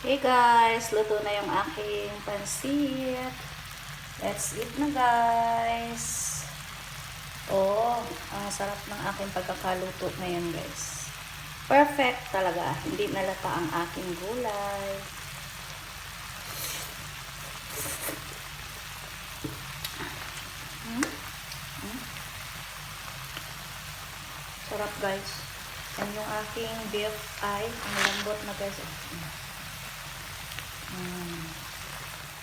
Hey guys, luto na yung aking pansit. Let's eat na guys. Oh, ang sarap ng aking pagkakaluto ngayon guys. Perfect talaga. Hindi nalata ang aking gulay. Hmm? Hmm? Sarap guys. Yan yung aking beef ay ang lambot na guys. Mm.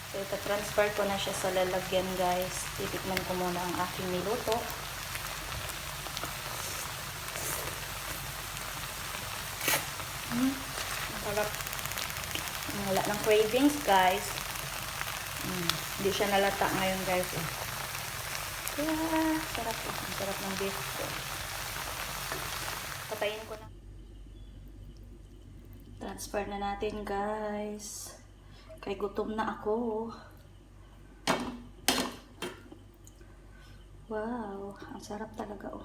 So, ita-transfer ko na siya sa lalagyan guys. Titikman ko muna ang aking niluto. Mm. Ang sarap. Mm, Wala ng cravings guys. Mm. Hindi siya nalata ngayon guys. Eh. Kaya, sarap. Ang sarap ng beef ko. Patayin ko na. Transfer na natin guys. Kay gutom na ako. Wow, ang sarap talaga oh.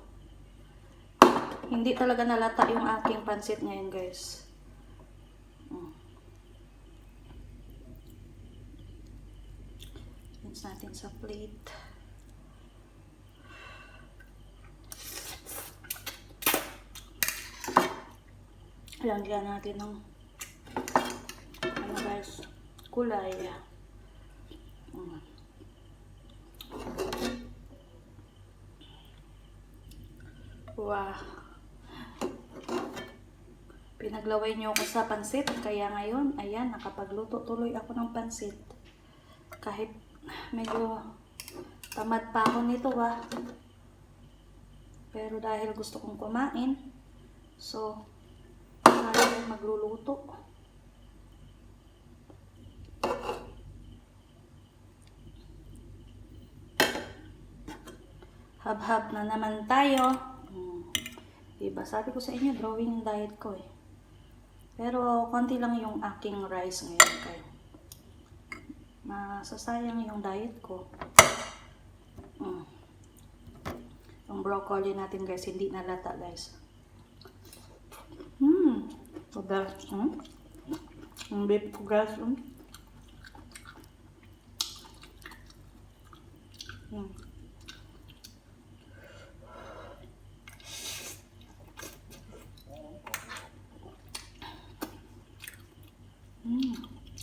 Hindi talaga nalata yung aking pansit ngayon guys. Mm. Rinse natin sa plate. Lagyan natin ng kulay. Mm. Wow. Pinaglaway niyo ako sa pansit, kaya ngayon, ayan, nakapagluto tuloy ako ng pansit. Kahit medyo tamad pa ako nito ah. Pero dahil gusto kong kumain, so, tayo magluluto. Hab-hab na naman tayo. Diba, sabi ko sa inyo, drawing yung diet ko eh. Pero, konti lang yung aking rice ngayon kayo. Masasayang yung diet ko. Hmm. Yung broccoli natin guys, hindi nalata guys. Hmm. Pagas. Hmm. Yung beef ko guys. Hmm. Hmm. Hmm.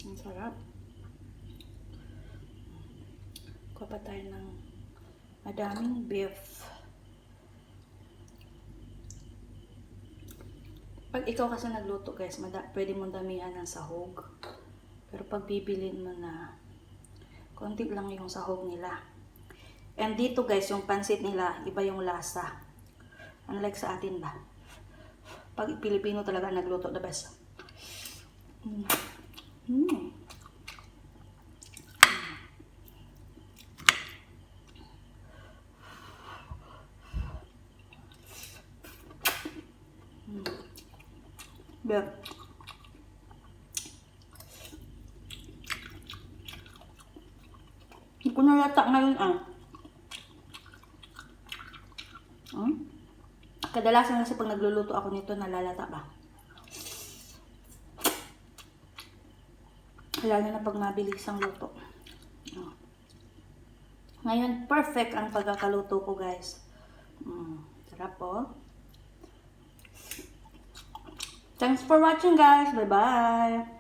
Ang sarap. Kuha pa tayo ng madaming beef. Pag ikaw kasi nagluto guys, mada, pwede mong damihan ng sahog. Pero pag bibilin mo na, konti lang yung sahog nila. And dito guys, yung pansit nila, iba yung lasa. Unlike sa atin ba? Pag Pilipino talaga nagluto, the best. Mm. Mm. Beer. Hindi ko nalata ngayon ah. Hmm? Kadalasan kasi pag nagluluto ako nito, nalalata ba? Lalo na pag mabilis ang luto. Oh. Ngayon, perfect ang pagkakaluto ko, guys. Mm, sarap po. Thanks for watching, guys. Bye-bye.